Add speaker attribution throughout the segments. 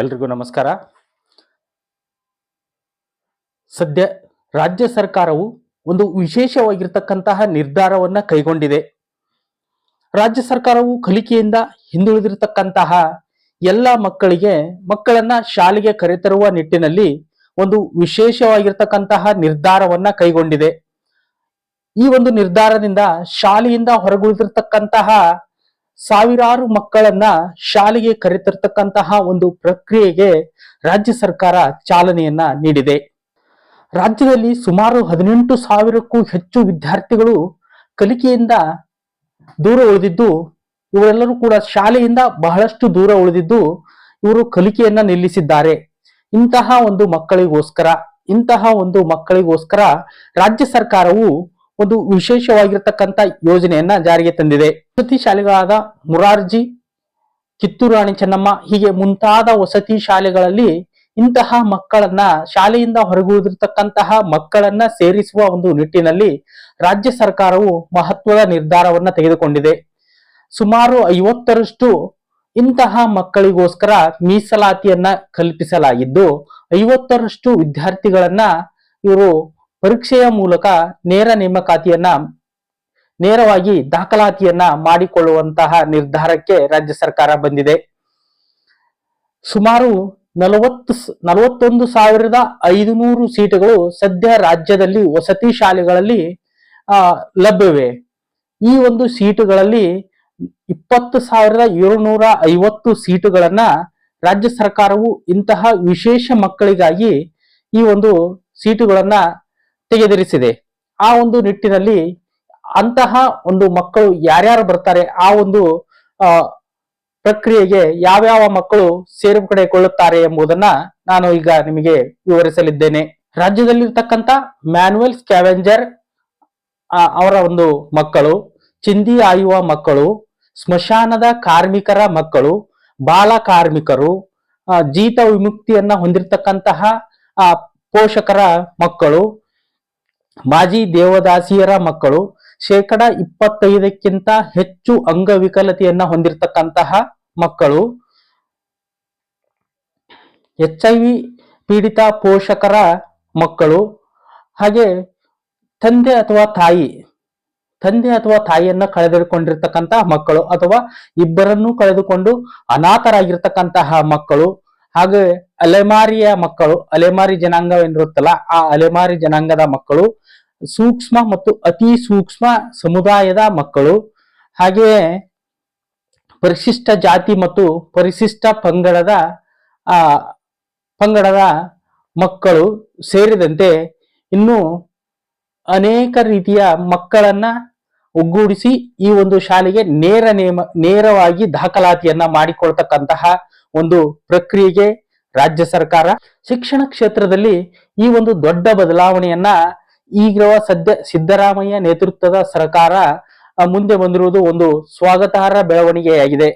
Speaker 1: ಎಲ್ರಿಗೂ ನಮಸ್ಕಾರ. ಸದ್ಯ ರಾಜ್ಯ ಸರ್ಕಾರವು ಒಂದು ವಿಶೇಷವಾಗಿರ್ತಕ್ಕಂತಹ ನಿರ್ಧಾರವನ್ನ ಕೈಗೊಂಡಿದೆ. ರಾಜ್ಯ ಸರ್ಕಾರವು ಕಲಿಕೆಯಿಂದ ಹಿಂದುಳಿದಿರತಕ್ಕಂತಹ ಎಲ್ಲ ಮಕ್ಕಳಿಗೆ, ಮಕ್ಕಳನ್ನ ಶಾಲೆಗೆ ಕರೆತರುವ ನಿಟ್ಟಿನಲ್ಲಿ ಒಂದು ವಿಶೇಷವಾಗಿರ್ತಕ್ಕಂತಹ ನಿರ್ಧಾರವನ್ನ ಕೈಗೊಂಡಿದೆ. ಈ ಒಂದು ನಿರ್ಧಾರದಿಂದ ಶಾಲೆಯಿಂದ ಹೊರಗುಳಿದಿರ್ತಕ್ಕಂತಹ ಸಾವಿರಾರು ಮಕ್ಕಳನ್ನ ಶಾಲೆಗೆ ಕರೆತರ್ತಕ್ಕಂತಹ ಒಂದು ಪ್ರಕ್ರಿಯೆಗೆ ರಾಜ್ಯ ಸರ್ಕಾರ ಚಾಲನೆಯನ್ನ ನೀಡಿದೆ. ರಾಜ್ಯದಲ್ಲಿ ಸುಮಾರು ಹದಿನೆಂಟು ಸಾವಿರಕ್ಕೂ ಹೆಚ್ಚು ವಿದ್ಯಾರ್ಥಿಗಳು ಕಲಿಕೆಯಿಂದ ದೂರ ಉಳಿದಿದ್ದು, ಇವರೆಲ್ಲರೂ ಕೂಡ ಶಾಲೆಯಿಂದ ಬಹಳಷ್ಟು ದೂರ ಉಳಿದಿದ್ದು, ಇವರು ಕಲಿಕೆಯನ್ನ ನಿಲ್ಲಿಸಿದ್ದಾರೆ. ಇಂತಹ ಒಂದು ಮಕ್ಕಳಿಗೋಸ್ಕರ, ಇಂತಹ ಒಂದು ಮಕ್ಕಳಿಗೋಸ್ಕರ ರಾಜ್ಯ ಸರ್ಕಾರವು ಒಂದು ವಿಶೇಷವಾಗಿರ್ತಕ್ಕಂಥ ಯೋಜನೆಯನ್ನ ಜಾರಿಗೆ ತಂದಿದೆ. ವಸತಿ ಶಾಲೆಗಳಾದ ಮುರಾರ್ಜಿ, ಕಿತ್ತೂರು ರಾಣಿ ಚೆನ್ನಮ್ಮ ಹೀಗೆ ಮುಂತಾದ ವಸತಿ ಶಾಲೆಗಳಲ್ಲಿ ಇಂತಹ ಮಕ್ಕಳನ್ನ ಶಾಲೆಯಿಂದ ಹೊರಗುಳಿದಿರ್ತಕ್ಕಂತಹ ಮಕ್ಕಳನ್ನ ಸೇರಿಸುವ ಒಂದು ನಿಟ್ಟಿನಲ್ಲಿ ರಾಜ್ಯ ಸರ್ಕಾರವು ಮಹತ್ವದ ನಿರ್ಧಾರವನ್ನ ತೆಗೆದುಕೊಂಡಿದೆ. ಸುಮಾರು ಐವತ್ತರಷ್ಟು ಇಂತಹ ಮಕ್ಕಳಿಗೋಸ್ಕರ ಮೀಸಲಾತಿಯನ್ನ ಕಲ್ಪಿಸಲಾಗಿದ್ದು, ಐವತ್ತರಷ್ಟು ವಿದ್ಯಾರ್ಥಿಗಳನ್ನ ಇವರು ಪರೀಕ್ಷೆಯ ಮೂಲಕ ನೇರ ನೇಮಕಾತಿಯನ್ನ, ನೇರವಾಗಿ ದಾಖಲಾತಿಯನ್ನ ಮಾಡಿಕೊಳ್ಳುವಂತಹ ನಿರ್ಧಾರಕ್ಕೆ ರಾಜ್ಯ ಸರ್ಕಾರ ಬಂದಿದೆ. ಸುಮಾರು ನಲವತ್ತು ನಲವತ್ತೊಂದು ಸಾವಿರದ ಐದುನೂರು ಸೀಟುಗಳು ಸದ್ಯ ರಾಜ್ಯದಲ್ಲಿ ವಸತಿ ಶಾಲೆಗಳಲ್ಲಿ ಲಭ್ಯವಿವೆ ಈ ಒಂದು ಸೀಟುಗಳಲ್ಲಿ ಇಪ್ಪತ್ತು ಸಾವಿರದ ಏಳುನೂರ ಐವತ್ತು ಸೀಟುಗಳನ್ನ ರಾಜ್ಯ ಸರ್ಕಾರವು ಇಂತಹ ವಿಶೇಷ ಮಕ್ಕಳಿಗಾಗಿ ಈ ಒಂದು ಸೀಟುಗಳನ್ನ ತೆಗೆದಿರಿಸಿದೆ. ಆ ಒಂದು ನಿಟ್ಟಿನಲ್ಲಿ ಅಂತಹ ಒಂದು ಮಕ್ಕಳು ಯಾರ್ಯಾರು ಬರ್ತಾರೆ, ಆ ಒಂದು ಪ್ರಕ್ರಿಯೆಗೆ ಯಾವ್ಯಾವ ಮಕ್ಕಳು ಸೇರ್ಪಡೆಗೊಳ್ಳುತ್ತಾರೆ ಎಂಬುದನ್ನ ನಾನು ಈಗ ನಿಮಗೆ ವಿವರಿಸಲಿದ್ದೇನೆ. ರಾಜ್ಯದಲ್ಲಿರ್ತಕ್ಕಂಥ ಮ್ಯಾನ್ಯಲ್ ಸ್ಕ್ಯಾವೆಂಜರ್ ಅವರ ಒಂದು ಮಕ್ಕಳು, ಚಿಂದಿ ಆಯುವ ಮಕ್ಕಳು, ಸ್ಮಶಾನದ ಕಾರ್ಮಿಕರ ಮಕ್ಕಳು, ಬಾಲ ಕಾರ್ಮಿಕರು ಜೀತ ವಿಮುಕ್ತಿಯನ್ನ ಹೊಂದಿರತಕ್ಕಂತಹ ಪೋಷಕರ ಮಕ್ಕಳು ಮಾಜಿ ದೇವದಾಸಿಯರ ಮಕ್ಕಳು ಶೇಕಡ ಇಪ್ಪತ್ತೈದಕ್ಕಿಂತ ಹೆಚ್ಚು ಅಂಗವಿಕಲತೆಯನ್ನ ಹೊಂದಿರತಕ್ಕಂತಹ ಮಕ್ಕಳು ಎಚ್ ಐ ಪೀಡಿತ ಪೋಷಕರ ಮಕ್ಕಳು ಹಾಗೆ ತಂದೆ ಅಥವಾ ತಾಯಿ, ತಂದೆ ಅಥವಾ ತಾಯಿಯನ್ನ ಕಳೆದುಕೊಂಡಿರ್ತಕ್ಕಂತಹ ಮಕ್ಕಳು ಅಥವಾ ಇಬ್ಬರನ್ನೂ ಕಳೆದುಕೊಂಡು ಅನಾಥರಾಗಿರ್ತಕ್ಕಂತಹ ಮಕ್ಕಳು ಹಾಗೆ ಅಲೆಮಾರಿಯ ಮಕ್ಕಳು, ಅಲೆಮಾರಿ ಜನಾಂಗವೆಂದಿರುತ್ತಲ್ಲ ಆ ಅಲೆಮಾರಿ ಜನಾಂಗದ ಮಕ್ಕಳು ಸೂಕ್ಷ್ಮ ಮತ್ತು ಅತಿ ಸೂಕ್ಷ್ಮ ಸಮುದಾಯದ ಮಕ್ಕಳು ಹಾಗೆಯೇ ಪರಿಶಿಷ್ಟ ಜಾತಿ ಮತ್ತು ಪರಿಶಿಷ್ಟ ಪಂಗಡದ, ಆ, ಪಂಗಡದ ಮಕ್ಕಳು ಸೇರಿದಂತೆ ಇನ್ನು ಅನೇಕ ರೀತಿಯ ಮಕ್ಕಳನ್ನ ಒಗ್ಗೂಡಿಸಿ ಈ ಒಂದು ಶಾಲೆಗೆ ನೇರ ನೇಮ, ನೇರವಾಗಿ ದಾಖಲಾತಿಯನ್ನ ಮಾಡಿಕೊಳ್ತಕ್ಕಂತಹ ಒಂದು ಪ್ರಕ್ರಿಯೆಗೆ ರಾಜ್ಯ ಸರ್ಕಾರ ಶಿಕ್ಷಣ ಕ್ಷೇತ್ರದಲ್ಲಿ ಈ ಒಂದು ದೊಡ್ಡ ಬದಲಾವಣೆಯನ್ನ ಈಗಿರುವ ಸದ್ಯ ಸಿದ್ದರಾಮಯ್ಯ ನೇತೃತ್ವದ ಸರ್ಕಾರ ಮುಂದೆ ಬಂದಿರುವುದು ಒಂದು ಸ್ವಾಗತಾರ್ಹ ಬೆಳವಣಿಗೆಯಾಗಿದೆ.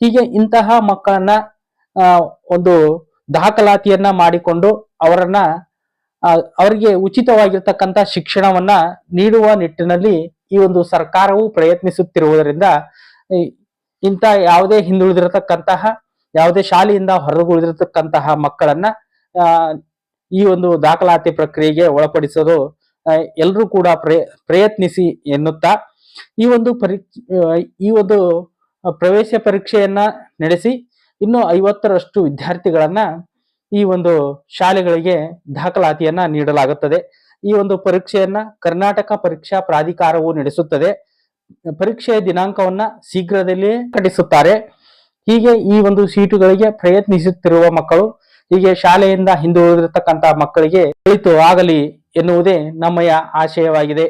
Speaker 1: ಹೀಗೆ ಇಂತಹ ಮಕ್ಕಳನ್ನ ಒಂದು ದಾಖಲಾತಿಯನ್ನ ಮಾಡಿಕೊಂಡು ಅವರನ್ನ ಅವರಿಗೆ ಉಚಿತವಾಗಿರ್ತಕ್ಕಂಥ ಶಿಕ್ಷಣವನ್ನ ನೀಡುವ ನಿಟ್ಟಿನಲ್ಲಿ ಈ ಒಂದು ಸರ್ಕಾರವು ಪ್ರಯತ್ನಿಸುತ್ತಿರುವುದರಿಂದ ಇಂತ ಯಾವುದೇ ಹಿಂದುಳಿದಿರತಕ್ಕಂತಹ, ಯಾವುದೇ ಶಾಲೆಯಿಂದ ಹೊರಗುಳಿದಿರತಕ್ಕಂತಹ ಮಕ್ಕಳನ್ನ ಈ ಒಂದು ದಾಖಲಾತಿ ಪ್ರಕ್ರಿಯೆಗೆ ಒಳಪಡಿಸಲು ಎಲ್ಲರೂ ಕೂಡ ಪ್ರಯ ಪ್ರಯತ್ನಿಸಿ ಎನ್ನುತ್ತಾ, ಈ ಒಂದು ಈ ಒಂದು ಪ್ರವೇಶ ಪರೀಕ್ಷೆಯನ್ನ ನಡೆಸಿ ಇನ್ನು ಐವತ್ತರಷ್ಟು ವಿದ್ಯಾರ್ಥಿಗಳನ್ನ ಈ ಒಂದು ಶಾಲೆಗಳಿಗೆ ದಾಖಲಾತಿಯನ್ನ ನೀಡಲಾಗುತ್ತದೆ. ಈ ಒಂದು ಪರೀಕ್ಷೆಯನ್ನ ಕರ್ನಾಟಕ ಪರೀಕ್ಷಾ ಪ್ರಾಧಿಕಾರವು ನಡೆಸುತ್ತದೆ. ಪರೀಕ್ಷೆಯ ದಿನಾಂಕವನ್ನ ಶೀಘ್ರದಲ್ಲಿಯೇ ಕಟ್ಟಿಸುತ್ತಾರೆ ಹೀಗೆ ಈ ಒಂದು ಸೀಟುಗಳಿಗೆ ಪ್ರಯತ್ನಿಸುತ್ತಿರುವ ಮಕ್ಕಳು ಹೀಗೆ ಶಾಲೆಯಿಂದ ಹಿಂದುಳಿದಿರತಕ್ಕಂತಹ ಮಕ್ಕಳಿಗೆ ಒಳಿತು ಆಗಲಿ ಎನ್ನುವುದೇ ನಮ್ಮಯ ಆಶಯವಾಗಿದೆ.